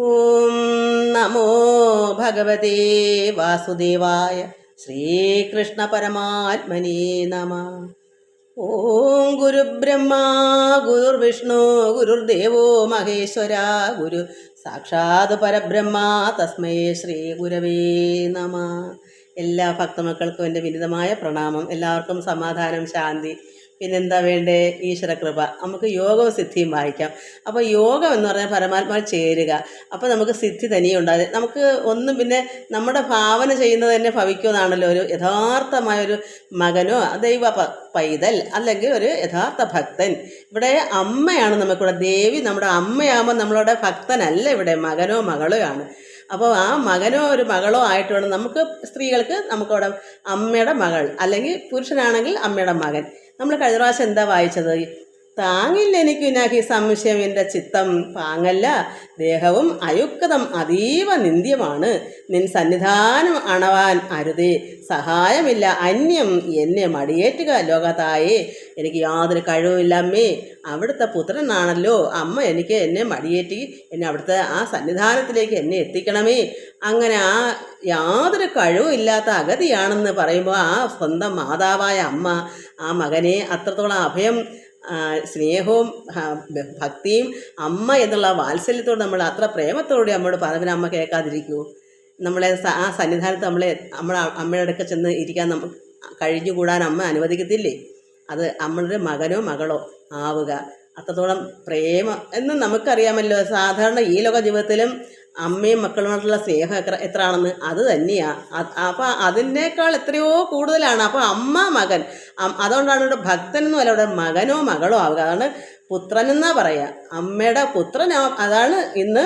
ഓം നമോ ഭഗവതേ വാസുദേവായ ശ്രീകൃഷ്ണ പരമാത്മനേ നമ. ഓം ഗുരുബ്രഹ്മാ ഗുരുർവിഷ്ണു ഗുരുർദേവോ മഹേശ്വര ഗുരു സാക്ഷാത് പരബ്രഹ്മ തസ്മൈ ശ്രീ ഗുരവേ നമ. എല്ലാ ഭക്തമക്കൾക്കും എന്റെ വിനിതമായ പ്രണാമം. എല്ലാവർക്കും സമാധാനം ശാന്തി. പിന്നെന്താ വേണ്ടേ? ഈശ്വരകൃപ നമുക്ക് യോഗവും സിദ്ധിയും വായിക്കാം. അപ്പോൾ യോഗം എന്ന് പറഞ്ഞാൽ പരമാത്മാ ചേരുക. അപ്പോൾ നമുക്ക് സിദ്ധി തനിയെ ഉണ്ടാകും. നമുക്ക് ഒന്നും പിന്നെ നമ്മുടെ ഭാവന ചെയ്യുന്നത് തന്നെ ഭവിക്കുമെന്നാണല്ലോ ഒരു യഥാർത്ഥമായ ഒരു മകനോ ദൈവ പൈതൽ അല്ലെങ്കിൽ ഒരു യഥാർത്ഥ ഭക്തൻ. ഇവിടെ അമ്മയാണ് നമുക്കിവിടെ ദേവി. നമ്മുടെ അമ്മയാകുമ്പോൾ നമ്മളുടെ ഭക്തനല്ല ഇവിടെ. മകനോ മകളോ ആണ്. അപ്പോൾ ആ മകനോ ഒരു മകളോ ആയിട്ട് വേണം നമുക്ക് സ്ത്രീകൾക്ക് നമുക്കവിടെ അമ്മയുടെ മകൾ അല്ലെങ്കിൽ പുരുഷനാണെങ്കിൽ അമ്മയുടെ മകൻ. നമ്മൾ കഴിഞ്ഞ പ്രാവശ്യം എന്താ വായിച്ചത്? താങ്ങില്ല എനിക്ക് വിനാഹി സംശയം എന്റെ ചിത്തം പാങ്ങല്ല. ദേഹവും അയുക്തം അതീവ നിന്ദ്യമാണ്. നിൻ സന്നിധാനം അണവാൻ അരുതേ. സഹായമില്ല അന്യം എന്നെ മടിയേറ്റുക ലോകത്തായേ. എനിക്ക് യാതൊരു കഴിവുമില്ലമ്മേ അവിടുത്തെ പുത്രനാണല്ലോ. അമ്മ എനിക്ക് എന്നെ മടിയേറ്റി എന്നെ അവിടുത്തെ ആ സന്നിധാനത്തിലേക്ക് എന്നെ എത്തിക്കണമേ. അങ്ങനെ ആ യാതൊരു കഴിവുമില്ലാത്ത അഗതിയാണെന്ന് പറയുമ്പോൾ ആ സ്വന്തം മാതാവായ അമ്മ ആ മകനെ അത്രത്തോളം അഭയം സ്നേഹവും ഭക്തിയും അമ്മ എന്നുള്ള വാത്സല്യത്തോട് നമ്മൾ അത്ര പ്രേമത്തോടെ അമ്മയോട് പറഞ്ഞ അമ്മ കേൾക്കാതിരിക്കൂ. നമ്മളെ ആ സന്നിധാനത്ത് നമ്മളെ നമ്മളെ അമ്മയുടെ അടുക്ക ചെന്ന് ഇരിക്കാൻ നമുക്ക് കഴിഞ്ഞുകൂടാൻ അമ്മ അനുവദിക്കത്തില്ലേ? അത് നമ്മളുടെ മകനോ മകളോ ആവുക. അത്രത്തോളം പ്രേമം എന്ന് നമുക്കറിയാമല്ലോ. സാധാരണ ഈ ലോക ജീവിതത്തിലും അമ്മയും മക്കളുമായിട്ടുള്ള സ്നേഹം എത്ര എത്രയാണെന്ന് അത് തന്നെയാണ് അപ്പം അതിനേക്കാൾ എത്രയോ കൂടുതലാണ്. അപ്പോൾ അമ്മ മകൻ. അതുകൊണ്ടാണ് ഇവിടെ ഭക്തൻ എന്ന് അല്ല ഇവിടെ മകനോ മകളോ ആവുക. അതാണ് പുത്രനെന്നാ പറയുക അമ്മയുടെ പുത്രനോ. അതാണ് ഇന്ന്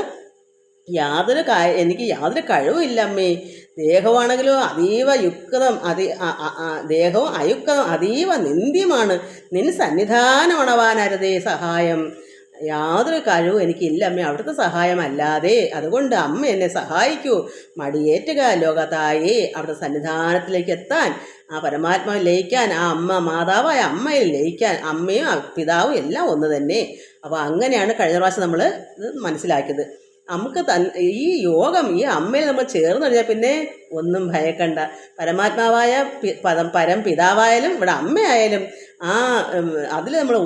യാതൊരു കാ എനിക്ക് യാതൊരു കഴിവുമില്ല അമ്മേ. ദേഹമാണെങ്കിലോ അതീവ യുക്തം അതി ദേഹവും അയുക്തം അതീവ നിന്ദ്യമാണ്. നിൻ സന്നിധാനമണവാനരുതേ സഹായം. യാതൊരു കഴിവും എനിക്കില്ല. അമ്മ അവിടുത്തെ സഹായമല്ലാതെ അതുകൊണ്ട് അമ്മ എന്നെ സഹായിക്കൂ. മടിയേറ്റുക ലോകത്തായി അവിടുത്തെ സന്നിധാനത്തിലേക്ക് എത്താൻ ആ പരമാത്മാവ് ലയിക്കാൻ ആ അമ്മ മാതാവായ അമ്മയിൽ ലയിക്കാൻ അമ്മയും പിതാവും എല്ലാം ഒന്ന് തന്നെ. അപ്പോൾ അങ്ങനെയാണ് കഴിഞ്ഞ പ്രാവശ്യം നമ്മൾ ഇത് മനസ്സിലാക്കിയത്. നമുക്ക് തൻ ഈ യോഗം ഈ അമ്മയിൽ നമ്മൾ ചേർന്ന് കഴിഞ്ഞാൽ പിന്നെ ഒന്നും ഭയക്കണ്ട. പരമാത്മാവായ പരം പിതാവായാലും ഇവിടെ അമ്മയായാലും ആ അതിൽ നമ്മൾ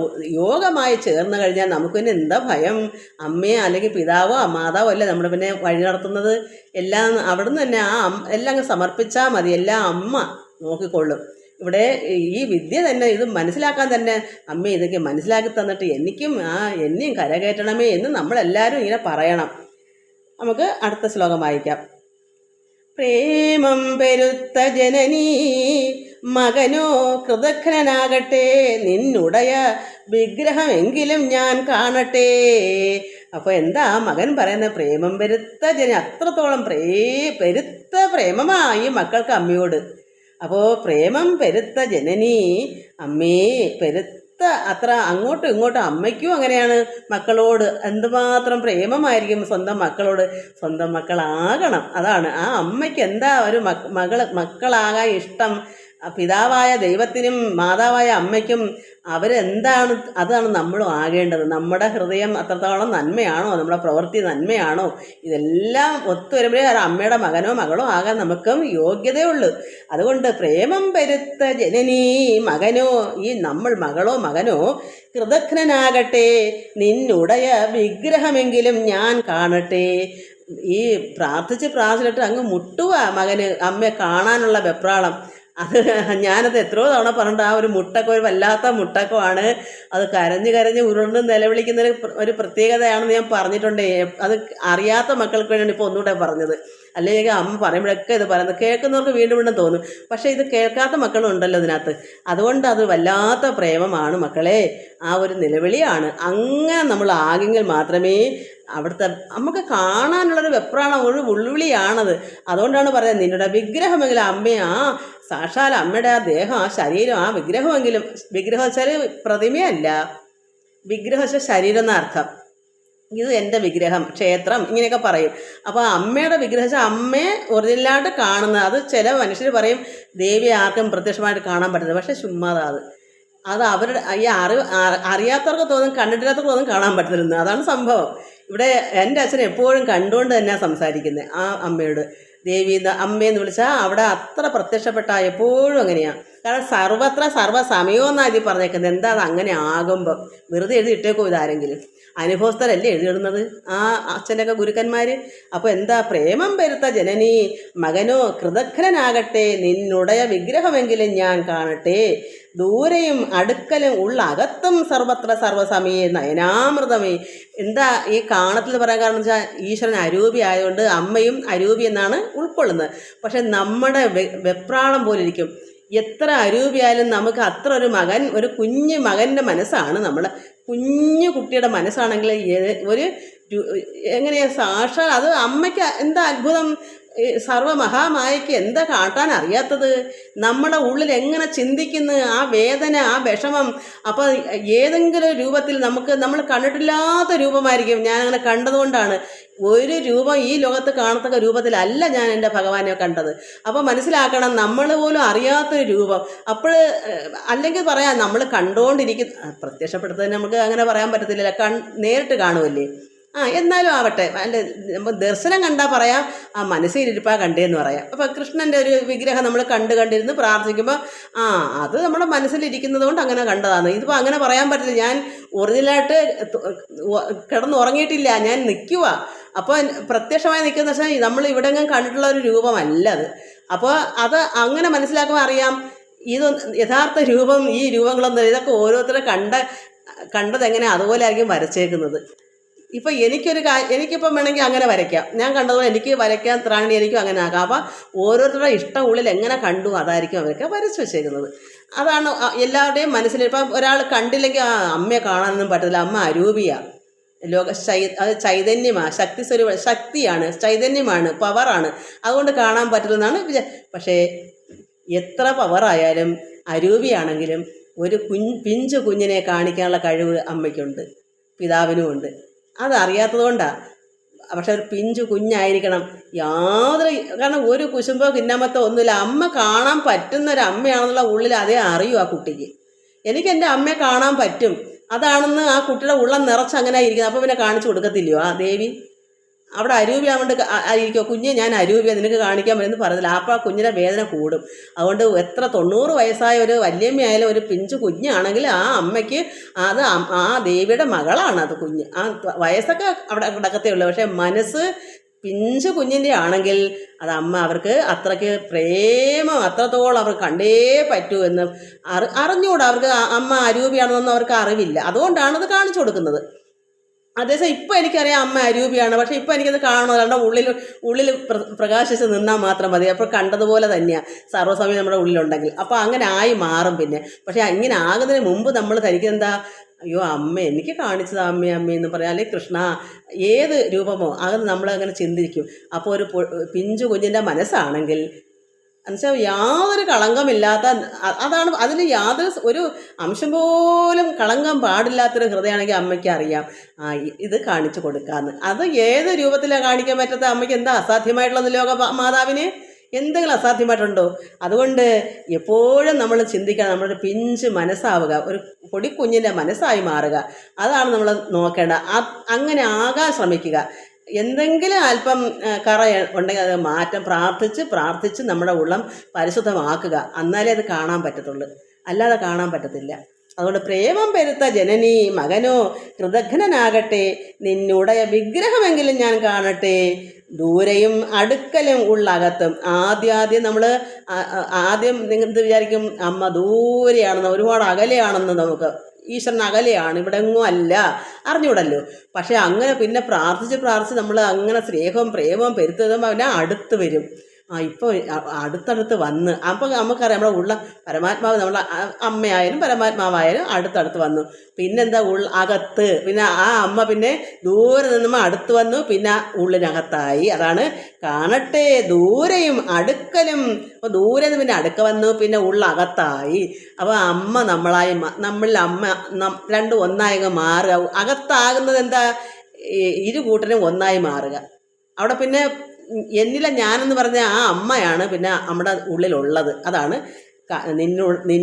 യോഗമായി ചേർന്ന് കഴിഞ്ഞാൽ നമുക്ക് പിന്നെ എന്താ ഭയം? അമ്മയെ അല്ലെങ്കിൽ പിതാവോ മാതാവോ അല്ലേ നമ്മൾ പിന്നെ വഴി നടത്തുന്നത്? എല്ലാം അവിടുന്ന് തന്നെ ആ എല്ലാം സമർപ്പിച്ചാൽ മതി. എല്ലാം അമ്മ നോക്കിക്കൊള്ളും. ഇവിടെ ഈ വിദ്യ തന്നെ ഇത് മനസ്സിലാക്കാൻ തന്നെ അമ്മ ഇതൊക്കെ മനസ്സിലാക്കി തന്നിട്ട് എനിക്കും ആ എന്നെയും കരകയറ്റണമേ എന്ന് നമ്മളെല്ലാവരും ഇങ്ങനെ പറയണം. നമുക്ക് അടുത്ത ശ്ലോകം വായിക്കാം. പ്രേമം പെരുത്ത ജനനീ മകനോ കൃതഘ്നനാകട്ടെ നിന്നുടയ വിഗ്രഹമെങ്കിലും ഞാൻ കാണട്ടെ. അപ്പോൾ എന്താ മകൻ പറയുന്ന പ്രേമം പെരുത്ത ജന അത്രത്തോളം പ്രേ പെരുത്ത പ്രേമമായി മക്കൾക്ക് അമ്മയോട്. അപ്പോൾ പ്രേമം പെരുത്ത ജനനി അമ്മേ പെരുത്ത അത്ര അങ്ങോട്ടും ഇങ്ങോട്ടും അമ്മയ്ക്കും അങ്ങനെയാണ് മക്കളോട് എന്തുമാത്രം പ്രേമമായിരിക്കും സ്വന്തം മക്കളോട്. സ്വന്തം മക്കളാകണം അതാണ്. ആ അമ്മയ്ക്ക് എന്താ ഒരു മക്ക മകൾ മക്കളാകാൻ ഇഷ്ടം? പിതാവായ ദൈവത്തിനും മാതാവായ അമ്മയ്ക്കും അവരെന്താണ് അതാണ് നമ്മളും ആകേണ്ടത്. നമ്മുടെ ഹൃദയം അത്രത്തോളം നന്മയാണോ? നമ്മുടെ പ്രവൃത്തി നന്മയാണോ? ഇതെല്ലാം ഒത്തു വരുമ്പോഴേ ഒരു അമ്മയുടെ മകനോ മകളോ ആകാൻ നമുക്കും യോഗ്യതയുള്ളൂ. അതുകൊണ്ട് പ്രേമം പെരുത്ത ജനനീ മകനോ ഈ നമ്മൾ മകളോ മകനോ കൃതജ്ഞനാകട്ടെ. നിന്നുടയ വിഗ്രഹമെങ്കിലും ഞാൻ കാണട്ടെ. ഈ പ്രാർത്ഥിച്ച് പ്രാർത്ഥിച്ചിട്ട് അങ്ങ് മുട്ടുക മകന് അമ്മയെ കാണാനുള്ള വെപ്രാളം. അത് ഞാനത് എത്രയോ തവണ പറഞ്ഞിട്ട് ആ ഒരു മുട്ടക്കം ഒരു വല്ലാത്ത മുട്ടക്കമാണ് അത് കരഞ്ഞ് കരഞ്ഞ് ഉരുണ്ട് നിലവിളിക്കുന്ന ഒരു പ്രത്യേകതയാണെന്ന് ഞാൻ പറഞ്ഞിട്ടുണ്ട്. അത് അറിയാത്ത മക്കൾക്ക് വേണ്ടിയാണ് ഇപ്പോൾ ഒന്നുകൂടെ പറഞ്ഞത്. അല്ലെങ്കിൽ അമ്മ പറയുമ്പോഴൊക്കെ ഇത് പറയുന്നത് കേൾക്കുന്നവർക്ക് വീണ്ടും വീണ്ടും തോന്നും. പക്ഷേ ഇത് കേൾക്കാത്ത മക്കളും ഉണ്ടല്ലോ ഇതിനകത്ത്. അതുകൊണ്ട് അത് വല്ലാത്ത പ്രേമമാണ് മക്കളെ. ആ ഒരു നിലവിളിയാണ്. അങ്ങനെ നമ്മൾ ആകെങ്കിൽ മാത്രമേ അവിടുത്തെ നമുക്ക് കാണാനുള്ളൊരു വെപ്രാണ ഒരു ഉള്ളുവിളിയാണത്. അതുകൊണ്ടാണ് പറയുന്നത് നിന്നുടെ വിഗ്രഹമെങ്കിലും അമ്മയാ സാക്ഷാൽ അമ്മയുടെ ആ ദേഹം ആ ശരീരം ആ വിഗ്രഹമെങ്കിലും വിഗ്രഹം വെച്ചാൽ പ്രതിമയല്ല. വിഗ്രഹം വെച്ചാൽ ശരീരം എന്നർത്ഥം ഇത് എന്റെ വിഗ്രഹം ക്ഷേത്രം ഇങ്ങനെയൊക്കെ പറയും. അപ്പോൾ അമ്മയുടെ വിഗ്രഹം വെച്ചാൽ അമ്മയെ ഒറിജിനലായിട്ട് കാണുന്നത് അത് ചില മനുഷ്യർ പറയും ദേവിയെ ആർക്കും പ്രത്യക്ഷമായിട്ട് കാണാൻ പറ്റുന്നത് പക്ഷേ ചുമ്മാതാ അത്. അത് അവരുടെ ഈ അറിവ് അറിയാത്തവർക്ക് തോന്നും കണ്ടിട്ടില്ലാത്തവർക്ക് തോന്നും കാണാൻ പറ്റുന്നില്ലെന്ന് അതാണ് സംഭവം. ഇവിടെ എന്റെ അച്ഛൻ എപ്പോഴും കണ്ടുകൊണ്ട് തന്നെയാണ് സംസാരിക്കുന്നത് ആ അമ്മയോട്. ദേവി അമ്മയെന്ന് വിളിച്ചാൽ അവിടെ അത്ര പ്രത്യക്ഷപ്പെട്ട എപ്പോഴും അങ്ങനെയാണ് കാരണം സർവത്ര സർവസമയമെന്നാണ് ഇതിൽ പറഞ്ഞേക്കുന്നത്. എന്താ അത് അങ്ങനെ ആകുമ്പം? വെറുതെ എഴുതി ഇട്ടേക്കോ ഇതാരെങ്കിലും? അനുഭവസ്ഥരല്ലേ എഴുതിയിടുന്നത്? ആ അച്ഛന്റെയൊക്കെ ഗുരുക്കന്മാർ അപ്പോൾ എന്താ പ്രേമം പെരുത്ത ജനനി മകനോ കൃതജ്ഞനാകട്ടെ നിന്നുടയ വിഗ്രഹമെങ്കിലും ഞാൻ കാണട്ടെ. ദൂരെയും അടുക്കലും ഉള്ളകത്തും സർവത്ര സർവസമയെ നയനാമൃതമേ. എന്താ ഈ കാണത്തിൽ പറയാൻ കാരണം വെച്ചാൽ ഈശ്വരൻ അരൂപി ആയതുകൊണ്ട് അമ്മയും അരൂപി എന്നാണ് ഉൾക്കൊള്ളുന്നത്. പക്ഷെ നമ്മുടെ വെപ്രാളം പോലെ ഇരിക്കും എത്ര അരൂപിയായാലും നമുക്ക് അത്ര ഒരു മകൻ ഒരു കുഞ്ഞു മകന്റെ മനസ്സാണ് നമ്മൾ കുഞ്ഞു കുട്ടിയുടെ മനസ്സാണെങ്കിൽ ഒരു എങ്ങനെയാ സാക്ഷാൽ അത് അമ്മയ്ക്ക് എന്താ അത്ഭുതം? സർവമഹാമായയ്ക്ക് എന്താ കാട്ടാൻ അറിയാത്തത്? നമ്മുടെ ഉള്ളിൽ എങ്ങനെ ചിന്തിക്കുന്നു? ആ വേദന ആ വിഷമം. അപ്പോൾ ഏതെങ്കിലും രൂപത്തിൽ നമുക്ക് നമ്മൾ കണ്ടിട്ടില്ലാത്ത രൂപമായിരിക്കും ഞാനങ്ങനെ കണ്ടതുകൊണ്ടാണ്. ഒരു രൂപം ഈ ലോകത്ത് കാണത്തക്ക രൂപത്തിലല്ല ഞാൻ എന്റെ ഭഗവാനെ കണ്ടത്. അപ്പോൾ മനസ്സിലാക്കണം നമ്മൾ പോലും അറിയാത്തൊരു രൂപം. അപ്പോൾ അല്ലെങ്കിൽ പറയാം നമ്മൾ കണ്ടുകൊണ്ടിരിക്കുന്ന പ്രത്യക്ഷപ്പെടുത്തത് നമുക്ക് അങ്ങനെ പറയാൻ പറ്റത്തില്ല കൺ നേരിട്ട് കാണുമല്ലേ ആ എന്നാലും ആവട്ടെ. അല്ല നമ്മൾ ദർശനം കണ്ടാൽ പറയാം ആ മനസ്സിലിരിപ്പാ കണ്ടേന്ന് പറയാം. അപ്പോൾ കൃഷ്ണന്റെ ഒരു വിഗ്രഹം നമ്മൾ കണ്ട് കണ്ടിരുന്ന് പ്രാർത്ഥിക്കുമ്പോൾ ആ അത് നമ്മുടെ മനസ്സിലിരിക്കുന്നത് കൊണ്ട് അങ്ങനെ കണ്ടതാണ്. ഇതിപ്പോൾ അങ്ങനെ പറയാൻ പറ്റില്ല. ഞാൻ ഒറിജിനലായിട്ട് കിടന്നുറങ്ങിയിട്ടില്ല. ഞാൻ നിൽക്കുക അപ്പോൾ പ്രത്യക്ഷമായി നിൽക്കുന്ന വെച്ചാൽ നമ്മൾ ഇവിടെങ്ങും കണ്ടിട്ടുള്ള ഒരു രൂപമല്ല അത്. അപ്പോൾ അത് അങ്ങനെ മനസ്സിലാക്കുമ്പോൾ അറിയാം ഇത് യഥാർത്ഥ രൂപം ഈ രൂപങ്ങളൊന്നും ഇതൊക്കെ ഓരോരുത്തരെ കണ്ട കണ്ടത് എങ്ങനെ അതുപോലെ ആയിരിക്കും വരച്ചേക്കുന്നത്. ഇപ്പം എനിക്കൊരു കാ എനിക്കിപ്പം വേണമെങ്കിൽ അങ്ങനെ വരയ്ക്കാം. ഞാൻ കണ്ടതുപോലെ എനിക്ക് വരയ്ക്കാൻ ത്രാണി എനിക്കും അങ്ങനെ ആക്കാം. അപ്പം ഓരോരുത്തരുടെ ഇഷ്ടം ഉള്ളിൽ എങ്ങനെ കണ്ടു അതായിരിക്കും അവരൊക്കെ വരച്ച് വെച്ചേക്കുന്നത്. അതാണ് എല്ലാവരുടെയും മനസ്സിൽ ഇപ്പം ഒരാൾ കണ്ടില്ലെങ്കിൽ ആ അമ്മയെ കാണാനൊന്നും പറ്റത്തില്ല. അമ്മ അരൂപിയാണ് ലോക ചൈ അത് ചൈതന്യമാണ് ശക്തി സ്വരൂപ ശക്തിയാണ് ചൈതന്യമാണ് പവറാണ്. അതുകൊണ്ട് കാണാൻ വിചാ പക്ഷേ എത്ര പവറായാലും അരൂപിയാണെങ്കിലും ഒരു കുഞ്ഞ് പിഞ്ചു കുഞ്ഞിനെ കാണിക്കാനുള്ള കഴിവ് അമ്മയ്ക്കുണ്ട് പിതാവിനുമുണ്ട്. അതറിയാത്തത് കൊണ്ടാണ് പക്ഷെ ഒരു പിഞ്ചു കുഞ്ഞായിരിക്കണം യാതൊരു കാരണം ഒരു കുശുമ്പോ കിന്നമ്മത്തോ ഒന്നുമില്ല. അമ്മ കാണാൻ പറ്റുന്ന ഒരു അമ്മയാണെന്നുള്ള ഉള്ളിൽ അതേ അറിയൂ ആ കുട്ടിക്ക്. എനിക്ക് എന്റെ അമ്മയെ കാണാൻ പറ്റും. അതാണെന്ന് ആ കുട്ടിയുടെ ഉള്ളം നിറച്ച് അങ്ങനെ ഇരിക്കുന്നത്. അപ്പോൾ പിന്നെ കാണിച്ചു കൊടുക്കത്തില്ലയോ? ആ ദേവി അവിടെ അരൂപി ആവുകൊണ്ട് ഇരിക്കുമോ കുഞ്ഞെ ഞാൻ അരൂപിയ നിനക്ക് കാണിക്കാൻ പറ്റുമെന്ന് പറഞ്ഞില്ല. അപ്പോൾ ആ കുഞ്ഞിന്റെ വേദന കൂടും. അതുകൊണ്ട് എത്ര തൊണ്ണൂറ് വയസ്സായ ഒരു വല്യമ്മയായാലും ഒരു പിഞ്ചു കുഞ്ഞാണെങ്കിൽ ആ അമ്മയ്ക്ക് അത് ആ ദേവിയുടെ മകളാണ് അത് കുഞ്ഞ്. ആ വയസ്സൊക്കെ അവിടെ കിടക്കത്തേ ഉള്ളൂ. പക്ഷേ മനസ്സ് പിഞ്ചു കുഞ്ഞിന്റെ ആണെങ്കിൽ അത് അമ്മ അവർക്ക് അത്രയ്ക്ക് പ്രേമം അത്രത്തോളം അവർ കണ്ടേ പറ്റൂ എന്ന് അറി അറിഞ്ഞുകൂടാ അവർക്ക് അമ്മ അരൂപിയാണെന്നൊന്നും അവർക്ക് അറിവില്ല. അതുകൊണ്ടാണ് അത് കാണിച്ചു കൊടുക്കുന്നത്. അതേസമയം ഇപ്പം എനിക്കറിയാം അമ്മ അരൂപിയാണ്. പക്ഷേ ഇപ്പം എനിക്കത് കാണുന്നത് അല്ലാണ്ട് ഉള്ളിൽ ഉള്ളിൽ പ്ര- പ്രകാശിച്ച് നിന്നാൽ മാത്രം മതി. അപ്പോൾ കണ്ടതുപോലെ തന്നെയാണ് സർവസമയം നമ്മുടെ ഉള്ളിലുണ്ടെങ്കിൽ. അപ്പോൾ അങ്ങനെ ആയി മാറും പിന്നെ. പക്ഷേ ഇങ്ങനെ ആകുന്നതിന് മുമ്പ് നമ്മൾ തനിക്ക് എന്താ? അയ്യോ അമ്മ എനിക്ക് കാണിച്ചത് അമ്മ അമ്മ എന്ന് പറയാം. അല്ലെങ്കിൽ കൃഷ്ണ? ഏത് രൂപമോ അത് നമ്മളങ്ങനെ ചിന്തിക്കും. അപ്പോൾ ഒരു പിഞ്ചു കുഞ്ഞിന്റെ മനസ്സാണെങ്കിൽ എന്നുവെച്ചാൽ യാതൊരു കളങ്കമില്ലാത്ത അതാണ് അതിൽ യാതൊരു ഒരു അംശം പോലും കളങ്കം പാടില്ലാത്തൊരു ഹൃദയമാണെങ്കിൽ അമ്മയ്ക്ക് അറിയാം. ആ ഇത് കാണിച്ചു കൊടുക്കാമെന്ന് അത് ഏത് രൂപത്തിലാണ് കാണിക്കാൻ പറ്റാത്ത അമ്മയ്ക്ക് എന്താ അസാധ്യമായിട്ടുള്ളത് ലോക മാതാവിന് എന്തെങ്കിലും അസാധ്യമായിട്ടുണ്ടോ? അതുകൊണ്ട് എപ്പോഴും നമ്മൾ ചിന്തിക്കുക നമ്മുടെ പിഞ്ച് മനസ്സാവുക ഒരു പൊടിക്കുഞ്ഞിന്റെ മനസ്സായി മാറുക. അതാണ് നമ്മൾ നോക്കേണ്ട. അങ്ങനെ ആകാൻ ശ്രമിക്കുക. എന്തെങ്കിലും അല്പം കറ ഉണ്ടെങ്കിൽ അത് മാറ്റം പ്രാർത്ഥിച്ച് പ്രാർത്ഥിച്ച് നമ്മുടെ ഉള്ളം പരിശുദ്ധമാക്കുക. എന്നാലേ അത് കാണാൻ പറ്റത്തുള്ളൂ. അല്ലാതെ കാണാൻ പറ്റത്തില്ല. അതുകൊണ്ട് പ്രേമം പെരുത്ത ജനനി മകനോ കൃതഘ്നനാകട്ടെ നിന്നുടയ വിഗ്രഹമെങ്കിലും ഞാൻ കാണട്ടെ. ദൂരെയും അടുക്കലും ഉള്ളകത്തും ആദ്യാദ്യം നമ്മൾ ആദ്യം നിങ്ങൾ വിചാരിക്കും അമ്മ ദൂരെയാണെന്ന് ഒരുപാട് അകലെയാണെന്ന് നമുക്ക്. ഈശ്വരൻ അകലെയാണ് ഇവിടെ എങ്ങും അല്ല. അറിഞ്ഞൂടല്ലോ പക്ഷെ അങ്ങനെ പിന്നെ പ്രാർത്ഥിച്ച് പ്രാർത്ഥിച്ച് നമ്മൾ അങ്ങനെ സ്നേഹവും പ്രേമവും പെരുത്തുമ്പോൾ അവനെ അടുത്ത് വരും. ആ ഇപ്പോൾ അടുത്തടുത്ത് വന്ന്. അപ്പോൾ നമുക്കറിയാം നമ്മുടെ ഉള്ള പരമാത്മാവ് നമ്മളെ അ- അമ്മയായാലും പരമാത്മാവായാലും അടുത്തടുത്ത് വന്നു. പിന്നെന്താ ഉള്ള അകത്ത്. പിന്നെ ആ അമ്മ പിന്നെ ദൂരെ നിന്നുമ്പോൾ അടുത്ത് വന്നു. പിന്നെ ഉള്ളിനകത്തായി. അതാണ് കാണട്ടെ ദൂരെയും അടുക്കലും. അപ്പോൾ ദൂരെ നിന്ന് പിന്നെ അടുക്ക വന്നു പിന്നെ ഉള്ളകത്തായി. അപ്പോൾ അമ്മ നമ്മളായി നമ്മളിൽ അമ്മ രണ്ട് ഒന്നായി മാറുക. അകത്താകുന്നത് എന്താ? ഇരു കൂട്ടരും ഒന്നായി മാറുക. അവിടെ പിന്നെ എന്നിലെ ഞാനെന്ന് പറഞ്ഞ ആ അമ്മയാണ് പിന്നെ നമ്മുടെ ഉള്ളിലുള്ളത്. അതാണ് നിന്നു നിൻ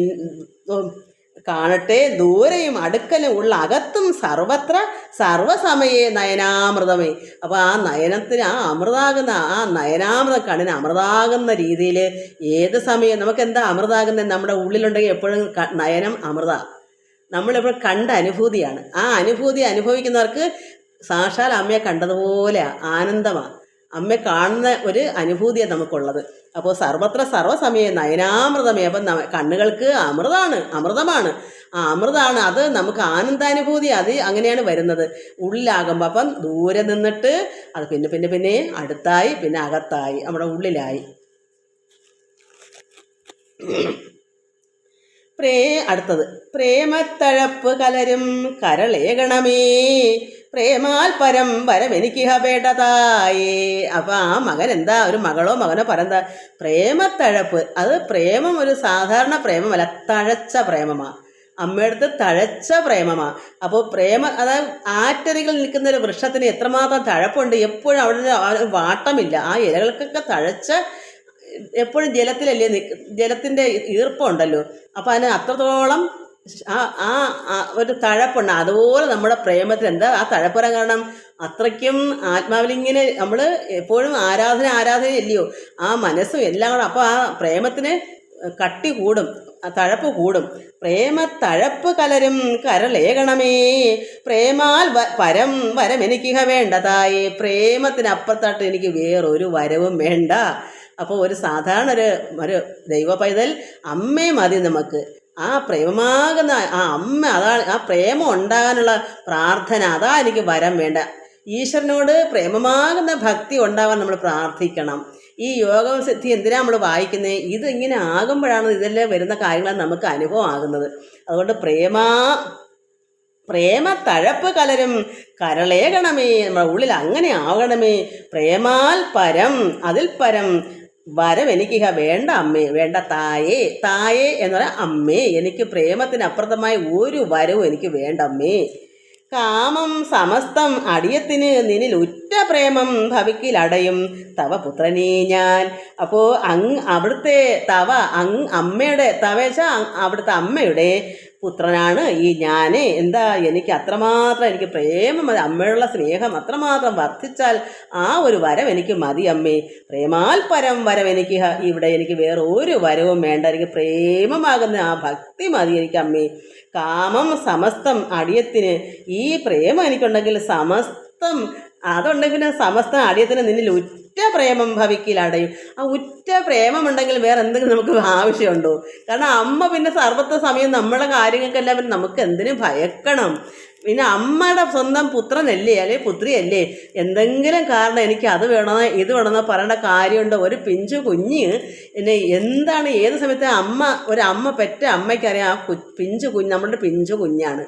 കാണട്ടെ ദൂരെയും അടുക്കലും ഉള്ള അകത്തും സർവത്ര സർവസമയേ നയനാമൃതമേ. അപ്പോൾ ആ നയനത്തിന് ആ അമൃതാകുന്ന ആ നയനാമൃതം കണ്ണിന് അമൃതാകുന്ന രീതിയിൽ ഏത് സമയം നമുക്ക് എന്താ അമൃതാകുന്നത് നമ്മുടെ ഉള്ളിലുണ്ടെങ്കിൽ എപ്പോഴും നയനം അമൃത. നമ്മളിപ്പോൾ കണ്ട അനുഭൂതിയാണ്. ആ അനുഭൂതി അനുഭവിക്കുന്നവർക്ക് സാക്ഷാൽ അമ്മയെ കണ്ടതുപോലെ ആനന്ദമാണ് അമ്മയെ കാണുന്ന ഒരു അനുഭൂതിയാണ് നമുക്കുള്ളത്. അപ്പോൾ സർവത്ര സർവസമയം നയനാമൃതമേ അപ്പം കണ്ണുകൾക്ക് അമൃതാണ് അമൃതമാണ്. ആ അമൃതാണ് അത് നമുക്ക് ആനന്ദാനുഭൂതി അത് അങ്ങനെയാണ് വരുന്നത്. ഉള്ളിലാകുമ്പോൾ അപ്പം ദൂരെ നിന്നിട്ട് അത് പിന്നെ പിന്നെ പിന്നെ അടുത്തായി പിന്നെ അകത്തായി നമ്മുടെ ഉള്ളിലായി. പ്രേ അടുത്തത്. പ്രേമത്തഴപ്പ് കലരും കരളേകണമേ. പ്രേമാൽ പരം വരം എനിക്ക് ഹബേടതായേ അപ്പം ആ മകൻ എന്താ? ഒരു മകളോ മകനോ പറഎന്താ പ്രേമത്തഴപ്പ്. അത് പ്രേമം ഒരു സാധാരണ പ്രേമമല്ല. തഴച്ച പ്രേമമാ. അമ്മയടുത്ത് തഴച്ച പ്രേമമാ. അപ്പോൾ പ്രേമ അതായത് ആറ്റരികൾ നിൽക്കുന്ന ഒരു വൃക്ഷത്തിന് എത്രമാത്രം തഴപ്പുണ്ട്? എപ്പോഴും അവിടെ വാട്ടമില്ല. ആ ഇലകൾക്കൊക്കെ തഴച്ച എപ്പോഴും ജലത്തിലല്ലേ നിൽക്ക ജലത്തിന്റെ ഈർപ്പമുണ്ടല്ലോ അപ്പോൾ അതിന് അത്രത്തോളം ആ ആ ഒരു തഴപ്പുണ്ട്. അതുപോലെ നമ്മുടെ പ്രേമത്തിൽ എന്താ ആ തഴപ്പുരം കാരണം അത്രയ്ക്കും ആത്മാവിലിങ്ങനെ നമ്മൾ എപ്പോഴും ആരാധന ആരാധന ഇല്ലയോ ആ മനസ്സും എല്ലാം കൂടെ അപ്പോൾ ആ പ്രേമത്തിന് കട്ടി കൂടും തഴപ്പ് കൂടും. പ്രേമ തഴപ്പ് കലരും കരലേകണമേ പ്രേമാൽ പരം വരം എനിക്കിഹ വേണ്ടതായേ പ്രേമത്തിനപ്പുറത്തായിട്ട് എനിക്ക് വേറൊരു വരവും വേണ്ട. അപ്പോൾ ഒരു സാധാരണ ഒരു ഒരു ദൈവ പൈതൽ അമ്മയെ മതി നമുക്ക്. ആ പ്രേമമാകുന്ന ആ അമ്മ അതാണ് ആ പ്രേമം ഉണ്ടാകാനുള്ള പ്രാർത്ഥന അതാ എനിക്ക് വരം വേണ്ട. ഈശ്വരനോട് പ്രേമമാകുന്ന ഭക്തി ഉണ്ടാവാൻ നമ്മൾ പ്രാർത്ഥിക്കണം. ഈ യോഗ സിദ്ധി എന്തിനാ നമ്മൾ വായിക്കുന്നത് ഇത് ഇങ്ങനെ ആകുമ്പോഴാണ് ഇതെല്ലാം വരുന്ന കാര്യങ്ങളാണ് നമുക്ക് അനുഭവമാകുന്നത്. അതുകൊണ്ട് പ്രേമ പ്രേമ തഴപ്പ് കലരും കരളേകണമേ നമ്മുടെ ഉള്ളിൽ അങ്ങനെ ആകണമേ പ്രേമാൽ പരം അതിൽ പരം വരം എനിക്ക് വേണ്ട അമ്മേ വേണ്ട തായേ തായേ എന്ന് പറയാൻ അമ്മേ. എനിക്ക് പ്രേമത്തിന് അപ്പുറത്തമായി ഒരു വരവും എനിക്ക് വേണ്ട അമ്മേ. കാമം സമസ്തം അടിയത്തിന് നിന്നിൽ ഉറ്റ പ്രേമം ഭവിക്കിലടയും. തവ പുത്രനീ ഞാൻ. അപ്പോൾ അങ് അവിടുത്തെ തവ അങ് അമ്മയുടെ തവ വെച്ചാൽ അവിടുത്തെ അമ്മയുടെ പുത്രനാണ് ഈ ഞാൻ എന്താ എനിക്ക് അത്രമാത്രം എനിക്ക് പ്രേമം മതി. അമ്മയുള്ള സ്നേഹം അത്രമാത്രം വർദ്ധിച്ചാൽ ആ ഒരു വരം എനിക്ക് മതി അമ്മേ. പ്രേമാൽ പരം വരം എനിക്ക് ഇവിടെ എനിക്ക് വേറെ ഒരു വരവും വേണ്ട. എനിക്ക് പ്രേമമാകുന്ന ആ ഭക്തി മതി എനിക്ക് അമ്മേ. കാമം സമസ്തം അടിയത്തിന് ഈ പ്രേമം എനിക്കുണ്ടെങ്കിൽ സമസ്തം അതുണ്ടെങ്കിൽ സമസ്തം അടിയത്തിന് നിന്നിൽ ഉറ്റ പ്രേമം ഭവിക്കിലടയും ആ ഉറ്റ പ്രേമമുണ്ടെങ്കിൽ വേറെ എന്തെങ്കിലും നമുക്ക് ആവശ്യമുണ്ടോ? കാരണം അമ്മ പിന്നെ സർവത്ത സമയം നമ്മളെ കാര്യങ്ങൾക്കെല്ലാം പിന്നെ നമുക്ക് എന്തിനു ഭയക്കണം. പിന്നെ അമ്മയുടെ സ്വന്തം പുത്രനല്ലേ അല്ലെ? പുത്രിയല്ലേ? എന്തെങ്കിലും കാരണം എനിക്ക് അത് വേണമെന്ന് ഇത് വേണമെന്ന് പറയേണ്ട കാര്യമുണ്ട്. ഒരു പിഞ്ചു കുഞ്ഞ് പിന്നെ എന്താണ് ഏത് സമയത്ത് അമ്മ ഒരു അമ്മ പെറ്റ അമ്മയ്ക്കറിയാം ആ പിഞ്ചു കുഞ്ഞ് നമ്മുടെ പിഞ്ചു കുഞ്ഞാണ്.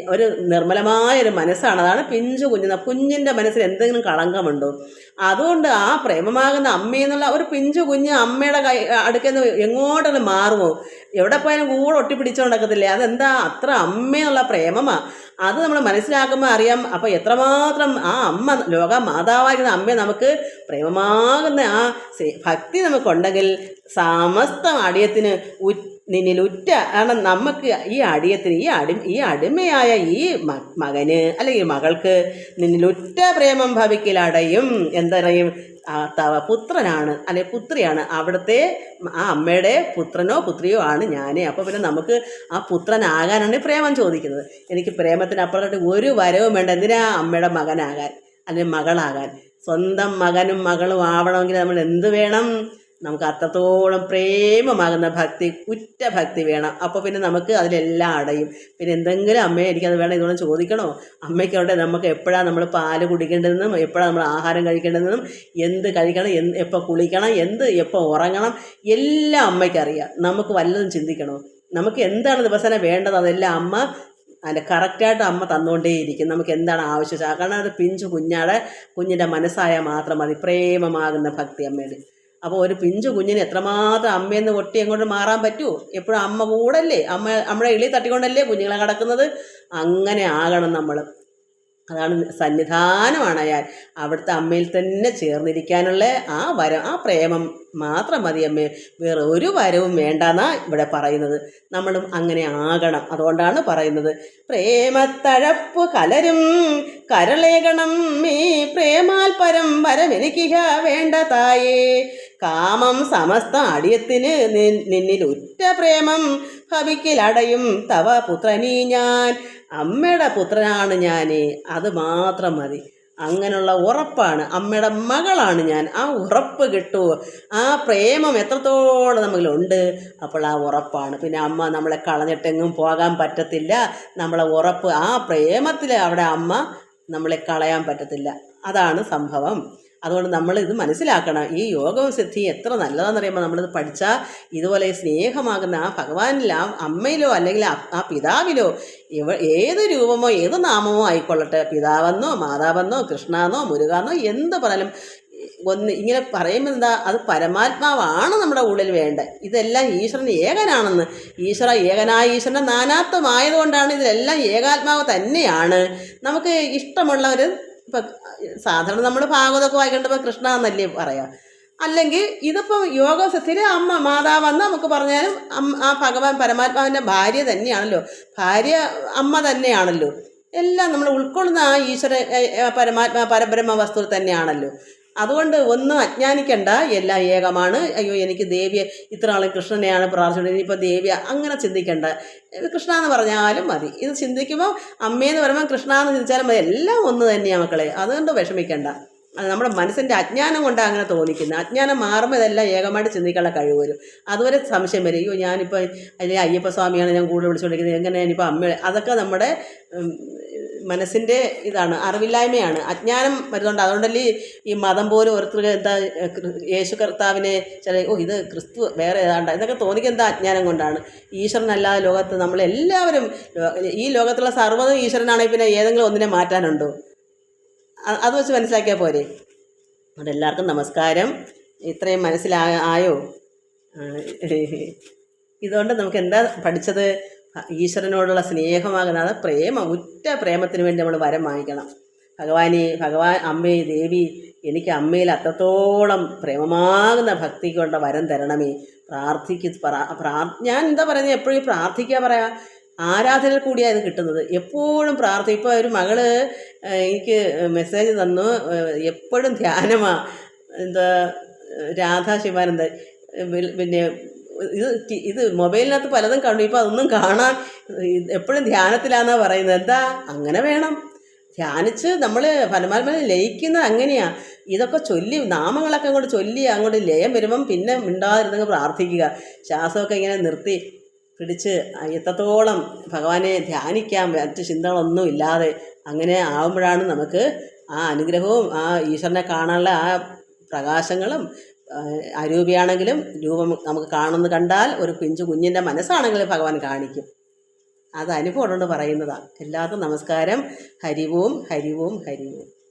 ഒരു നിർമ്മലമായ ഒരു മനസ്സാണ്. അതാണ് പിഞ്ചു കുഞ്ഞ് കുഞ്ഞിന്റെ മനസ്സിൽ എന്തെങ്കിലും കളങ്കമുണ്ടോ? അതുകൊണ്ട് ആ പ്രേമമാകുന്ന അമ്മയെന്നുള്ള ഒരു പിഞ്ചു കുഞ്ഞ് അമ്മയുടെ കൈ അടുക്കുന്ന എങ്ങോട്ടൊന്ന് മാറുമോ? എവിടെ പോയാലും കൂടെ ഒട്ടിപ്പിടിച്ചു നടക്കത്തില്ലേ അതെന്താ? അത്ര അമ്മയെന്നുള്ള പ്രേമമാ. അത് നമ്മൾ മനസ്സിലാക്കുമ്പോൾ അറിയാം. അപ്പോൾ എത്രമാത്രം ആ അമ്മ ലോക മാതാവായിരുന്ന അമ്മയെ നമുക്ക് പ്രേമമാകുന്ന ആ ഭക്തി നമുക്കുണ്ടെങ്കിൽ സമസ്ത അടിയത്തിന് ഉ- നിന്നിൽ ഉറ്റ കാരണം നമുക്ക് ഈ അടിയത്തിന് ഈ അടി ഈ അടിമയായ ഈ മകന് അല്ലെങ്കിൽ മകൾക്ക് നിന്നിൽ ഉറ്റ പ്രേമം ഭവിക്കലടയും എന്തറിയും പുത്രനാണ് അല്ലെ പുത്രിയാണ്. അവിടുത്തെ ആ അമ്മയുടെ പുത്രനോ പുത്രിയോ ആണ് ഞാൻ അപ്പോൾ പിന്നെ നമുക്ക് ആ പുത്രനാകാനാണ് പ്രേമം ചോദിക്കുന്നത്. എനിക്ക് പ്രേമത്തിന് അപ്പുറത്തോട്ട് ഒരു വരവും വേണ്ട. എന്തിനാ അമ്മയുടെ മകനാകാൻ? അല്ലെങ്കിൽ മകളാകാൻ? സ്വന്തം മകനും മകളും ആവണമെങ്കിൽ നമ്മൾ എന്ത് വേണം? നമുക്ക് അത്രത്തോളം പ്രേമമാകുന്ന ഭക്തി കുറ്റ ഭക്തി വേണം. അപ്പോൾ പിന്നെ നമുക്ക് അതിലെല്ലാം അടയും. പിന്നെ എന്തെങ്കിലും അമ്മയെ എനിക്കത് വേണം ഇതുകൊണ്ട് ചോദിക്കണോ? അമ്മയ്ക്കവിടെ നമുക്ക് എപ്പോഴാണ് നമ്മൾ പാൽ കുടിക്കേണ്ടതെന്നും എപ്പോഴാണ് നമ്മൾ ആഹാരം കഴിക്കേണ്ടതെന്നും എന്ത് കഴിക്കണം എന്ത് എപ്പോൾ കുളിക്കണം എന്ത് എപ്പോൾ ഉറങ്ങണം എല്ലാം അമ്മയ്ക്കറിയാം. നമുക്ക് വല്ലതും ചിന്തിക്കണോ? നമുക്ക് എന്താണ് ദിവസേന വേണ്ടത്? അതെല്ലാം അമ്മ അതിന്റെ കറക്റ്റായിട്ട് അമ്മ തന്നുകൊണ്ടേയിരിക്കും നമുക്ക് എന്താണ് ആവശ്യം? കാരണം അത് പിഞ്ചു കുഞ്ഞാടെ കുഞ്ഞിന്റെ മനസ്സായാൽ മാത്രം മതി. പ്രേമമാകുന്ന ഭക്തി അമ്മയുടെ അപ്പോൾ ഒരു പിഞ്ചു കുഞ്ഞിന് എത്രമാത്രം അമ്മയെന്ന് ഒട്ടി അങ്ങോട്ട് മാറാൻ പറ്റുമോ എപ്പോഴും അമ്മ കൂടല്ലേ? അമ്മ നമ്മുടെ ഇളി തട്ടിക്കൊണ്ടല്ലേ കുഞ്ഞുങ്ങളെ കിടക്കുന്നത്? അങ്ങനെ ആകണം നമ്മൾ. അതാണ് സന്നിധാനമാണ് അയാൾ. അവിടുത്തെ അമ്മയിൽ തന്നെ ചേർന്നിരിക്കാനുള്ള ആ വരം ആ പ്രേമം മാത്രം മതി അമ്മേ. വേറെ ഒരു വരവും വേണ്ടെന്നാ ഇവിടെ പറയുന്നത്. നമ്മളും അങ്ങനെ ആകണം അതുകൊണ്ടാണ് പറയുന്നത്. പ്രേമത്തഴപ്പ് കലരും കരളേകണം മേ പ്രേമാൽ പരം വരമെനിക്കിഹ വേണ്ട തായേ. കാമം സമസ്ത അടിയത്തിന് നിന്നിൽ ഉറ്റ പ്രേമം ഭവിക്കലടയും തവ പുത്രനീ ഞാൻ. അമ്മയുടെ പുത്രനാണ് ഞാൻ അത് മാത്രം മതി. അങ്ങനെയുള്ള ഉറപ്പാണ്. അമ്മയുടെ മകളാണ് ഞാൻ. ആ ഉറപ്പ് കിട്ടുമോ ആ പ്രേമം എത്രത്തോളം നമ്മളിലുണ്ട് അപ്പോൾ ആ ഉറപ്പാണ്. പിന്നെ അമ്മ നമ്മളെ കളഞ്ഞിട്ടെങ്ങും പോകാൻ പറ്റത്തില്ല. നമ്മളെ ഉറപ്പ് ആ പ്രേമത്തിൽ അവിടെ അമ്മ നമ്മളെ കളയാൻ പറ്റത്തില്ല. അതാണ് സംഭവം. അതുകൊണ്ട് നമ്മൾ ഇത് മനസ്സിലാക്കണം. ഈ യോഗവും സിദ്ധി എത്ര നല്ലതാണെന്ന് അറിയുമ്പോൾ നമ്മളിത് പഠിച്ചാൽ ഇതുപോലെ സ്നേഹമാകുന്ന ആ ഭഗവാനിലോ ആ അമ്മയിലോ അല്ലെങ്കിൽ ആ പിതാവിലോ ഇവ ഏത് രൂപമോ ഏത് നാമമോ ആയിക്കൊള്ളട്ടെ. പിതാവെന്നോ മാതാവെന്നോ കൃഷ്ണാന്നോ മുരുകാന്നോ എന്ത് പറഞ്ഞാലും ഒന്ന് ഇങ്ങനെ പറയുമ്പോൾ എന്താ അത് പരമാത്മാവാണ് നമ്മുടെ ഉള്ളിൽ വേണ്ടത്. ഇതെല്ലാം ഈശ്വരൻ ഏകനാണെന്ന്. ഈശ്വര ഏകനായ ഈശ്വരന്റെ നാനാത്വമായതുകൊണ്ടാണ് ഇതിലെല്ലാം ഏകാത്മാവ് തന്നെയാണ്. നമുക്ക് ഇഷ്ടമുള്ളവർ ഇപ്പം സാധാരണ നമ്മൾ ഭാഗവതമൊക്കെ വായിക്കേണ്ടപ്പോൾ കൃഷ്ണ എന്നല്ലേ പറയാം. അല്ലെങ്കിൽ ഇതിപ്പം യോഗസത്തിൽ അമ്മ മാതാവെന്ന് നമുക്ക് പറഞ്ഞാലും ആ ഭഗവാൻ പരമാത്മാവിന്റെ ഭാര്യ തന്നെയാണല്ലോ. ഭാര്യ അമ്മ തന്നെയാണല്ലോ. എല്ലാം നമ്മൾ ഉൾക്കൊള്ളുന്ന ആ ഈശ്വര പരമാത്മാ പരബ്രഹ്മ വസ്തു തന്നെയാണല്ലോ. അതുകൊണ്ട് ഒന്നും അജ്ഞാനിക്കണ്ട. എല്ലാം ഏകമാണ്. അയ്യോ എനിക്ക് ദേവിയെ ഇത്ര ആൾ കൃഷ്ണനെയാണ് പ്രാർത്ഥിച്ചത്. ഇനിയിപ്പോൾ ദേവിയ അങ്ങനെ ചിന്തിക്കണ്ട. കൃഷ്ണ എന്ന് പറഞ്ഞാലും മതി. ഇത് ചിന്തിക്കുമ്പോൾ അമ്മയെന്ന് പറയുമ്പോൾ കൃഷ്ണ എന്ന് ചിന്തിച്ചാലും മതി. എല്ലാം ഒന്ന് തന്നെയാണ് മക്കളെ. അതുകൊണ്ട് വിഷമിക്കണ്ട. നമ്മുടെ മനസ്സിന്റെ അജ്ഞാനം കൊണ്ടാണ് അങ്ങനെ തോന്നിക്കുന്നത് അജ്ഞാനം മാറുമ്പോൾ ഇതെല്ലാം ഏകമായിട്ട് ചിന്തിക്കാനുള്ള കഴിവ് വരും. അതുവരെ സംശയം വരും. അയ്യോ ഞാനിപ്പോൾ അല്ലെങ്കിൽ അയ്യപ്പ സ്വാമിയാണ് ഞാൻ കൂടുതൽ വിളിച്ചുകൊണ്ടിരിക്കുന്നത് എങ്ങനെയാണ് ഇപ്പോൾ അമ്മ? അതൊക്കെ നമ്മുടെ മനസ്സിന്റെ ഇതാണ് അറിവില്ലായ്മയാണ്. അജ്ഞാനം വരുന്നുണ്ട്. അതുകൊണ്ടല്ലേ ഈ മതം പോലും ഓരോരുത്തർക്ക് എന്താ യേശു കർത്താവിനെ ചില ഓ ഇത് ക്രിസ്തു വേറെ ഏതാണ്ട് എന്നൊക്കെ തോന്നിക്കുന്നത് എന്താ അജ്ഞാനം കൊണ്ടാണ്. ഈശ്വരനല്ലാതെ ലോകത്ത് നമ്മളെല്ലാവരും ഈ ലോകത്തുള്ള സർവതും ഈശ്വരനാണെങ്കിൽ പിന്നെ ഏതെങ്കിലും ഒന്നിനെ മാറ്റാനുണ്ടോ? അത് വെച്ച് മനസ്സിലാക്കിയാൽ പോരെ. അതുകൊണ്ട് എല്ലാവർക്കും നമസ്കാരം. ഇത്രയും മനസ്സിലായോ ഇതുകൊണ്ട് നമുക്ക് എന്താ പഠിച്ചത്? ഈശ്വരനോടുള്ള സ്നേഹമാകുന്ന അത് പ്രേമം ഉറ്റ പ്രേമത്തിന് വേണ്ടി നമ്മൾ വരം വാങ്ങിക്കണം. ഭഗവാനെ ഭഗവാൻ അമ്മേ ദേവി എനിക്ക് അമ്മയിൽ അത്രത്തോളം പ്രേമമാകുന്ന ഭക്തി കൊണ്ട വരം തരണമേ. പ്രാർത്ഥിക്ക് പ്രാ- പ്രാ- ഞാൻ എന്താ പറയുന്നത് എപ്പോഴും പ്രാർത്ഥിക്കുക പറയാ ആരാധനയിൽ കൂടിയാണ് ഇത് കിട്ടുന്നത്. എപ്പോഴും പ്രാർത്ഥന ഇപ്പോൾ ഒരു മകൾ എനിക്ക് മെസ്സേജ് തന്നു എപ്പോഴും ധ്യാനമാ എന്താ രാധാ ശിവാനന്ദ പിന്നെ ഇത് ഇത് മൊബൈലിനകത്ത് പലതും കാണും. ഇപ്പോൾ അതൊന്നും കാണാൻ എപ്പോഴും ധ്യാനത്തിലാണെന്നാണ് പറയുന്നത്. എന്താ? അങ്ങനെ വേണം. ധ്യാനിച്ച് നമ്മൾ പരമാത്മ ലയിക്കുന്നത് അങ്ങനെയാണ് ഇതൊക്കെ ചൊല്ലി നാമങ്ങളൊക്കെ അങ്ങോട്ട് ചൊല്ലി അങ്ങോട്ട് ലയം വരുമ്പം പിന്നെ മിണ്ടാതിരുന്നങ്ങ് പ്രാർത്ഥിക്കുക. ശ്വാസമൊക്കെ ഇങ്ങനെ നിർത്തി പിടിച്ച് എത്രത്തോളം ഭഗവാനെ ധ്യാനിക്കാൻ മറ്റ് ചിന്തകളൊന്നും ഇല്ലാതെ അങ്ങനെ ആവുമ്പോഴാണ് നമുക്ക് ആ അനുഗ്രഹവും ആ ഈശ്വരനെ കാണാനുള്ള ആ പ്രകാശങ്ങളും അരൂപിയാണെങ്കിലും രൂപം നമുക്ക് കാണുന്നു കണ്ടാൽ ഒരു പിഞ്ചു കുഞ്ഞിന്റെ മനസ്സാണെങ്കിലും ഭഗവാൻ കാണിക്കും. അത് അനുഭവം കൊണ്ട് പറയുന്നതാണ് എല്ലാവർക്കും നമസ്കാരം. ഹരിവും ഹരിവും ഹരിവും.